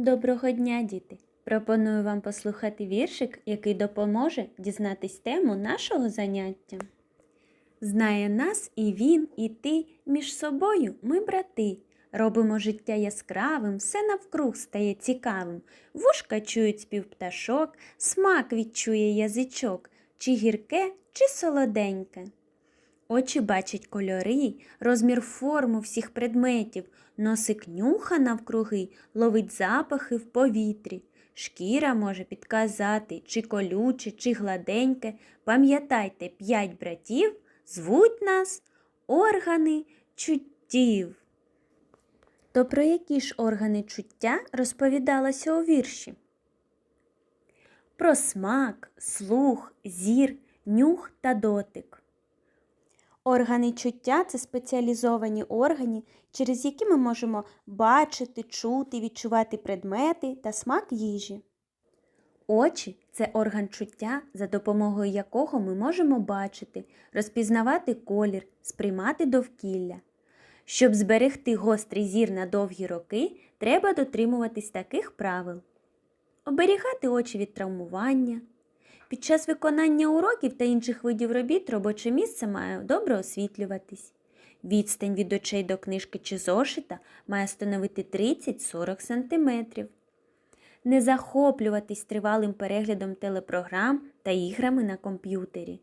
Доброго дня, діти! Пропоную вам послухати віршик, який допоможе дізнатись тему нашого заняття. Знає нас і він, і ти, між собою ми брати. Робимо життя яскравим, все навкруг стає цікавим. Вушка чують спів пташок, смак відчує язичок, чи гірке, чи солоденьке. Очі бачать кольори, розмір форму всіх предметів, носик нюха навкруги, ловить запахи в повітрі. Шкіра може підказати, чи колюче, чи гладеньке. Пам'ятайте, п'ять братів звуть нас органи чуттів. То про які ж органи чуття розповідалося у вірші? Про смак, слух, зір, нюх та дотик. Органи чуття це спеціалізовані органи, через які ми можемо бачити, чути, відчувати предмети та смак їжі. Очі це орган чуття, за допомогою якого ми можемо бачити, розпізнавати колір, сприймати довкілля. Щоб зберегти гострий зір на довгі роки, треба дотримуватись таких правил: оберігати очі від травмування. Під час виконання уроків та інших видів робіт робоче місце має добре освітлюватись. Відстань від очей до книжки чи зошита має становити 30-40 см. Не захоплюватись тривалим переглядом телепрограм та іграми на комп'ютері.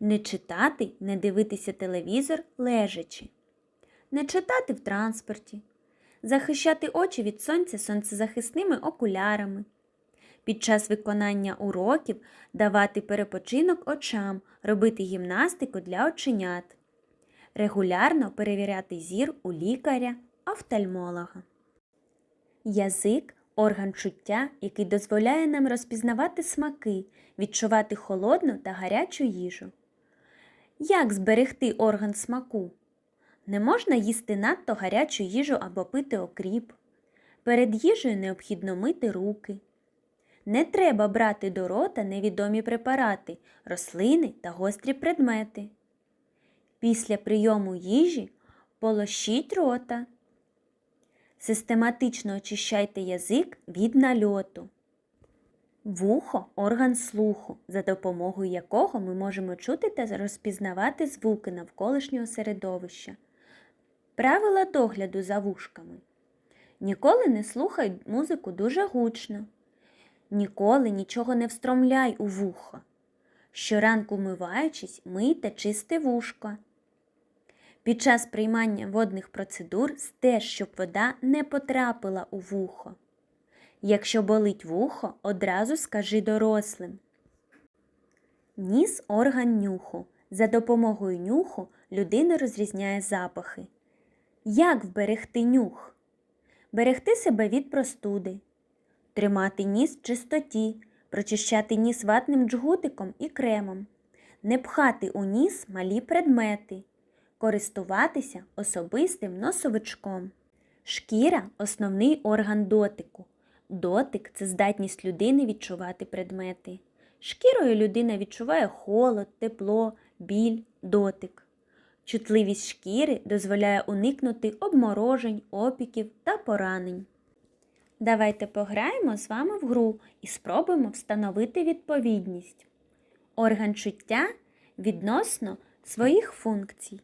Не читати, не дивитися телевізор лежачи. Не читати в транспорті. Захищати очі від сонця сонцезахисними окулярами. Під час виконання уроків давати перепочинок очам, робити гімнастику для оченят. Регулярно перевіряти зір у лікаря, офтальмолога. Язик орган чуття, який дозволяє нам розпізнавати смаки, відчувати холодну та гарячу їжу. Як зберегти орган смаку? Не можна їсти надто гарячу їжу або пити окріп. Перед їжею необхідно мити руки. Не треба брати до рота невідомі препарати, рослини та гострі предмети. Після прийому їжі полощіть рота. Систематично очищайте язик від нальоту. Вухо орган слуху, за допомогою якого ми можемо чути та розпізнавати звуки навколишнього середовища. Правила догляду за вушками. Ніколи не слухай музику дуже гучно. Ніколи нічого не встромляй у вухо. Щоранку вмиваючись, мий та чисти вушко. Під час приймання водних процедур стеж, щоб вода не потрапила у вухо. Якщо болить вухо, одразу скажи дорослим. Ніс орган нюху. За допомогою нюху людина розрізняє запахи. Як вберегти нюх? Берегти себе від простуди, тримати ніс в чистоті, прочищати ніс ватним джгутиком і кремом, не пхати у ніс малі предмети, користуватися особистим носовичком. Шкіра основний орган дотику. Дотик це здатність людини відчувати предмети. Шкірою людина відчуває холод, тепло, біль, дотик. Чутливість шкіри дозволяє уникнути обморожень, опіків та поранень. Давайте пограємо з вами в гру і спробуємо встановити відповідність. Орган чуття відносно своїх функцій.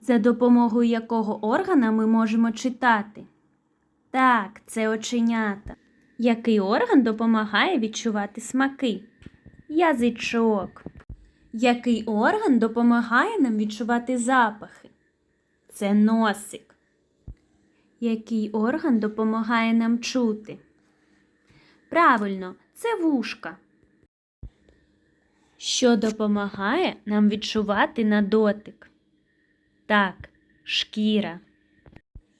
За допомогою якого органа ми можемо читати? Так, це оченята. Який орган допомагає відчувати смаки? Язичок. Який орган допомагає нам відчувати запахи? Це носик. Який орган допомагає нам чути? Правильно, це вушка. Що допомагає нам відчувати на дотик? Так, шкіра.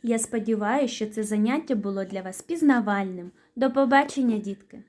Я сподіваюся, що це заняття було для вас пізнавальним. До побачення, дітки!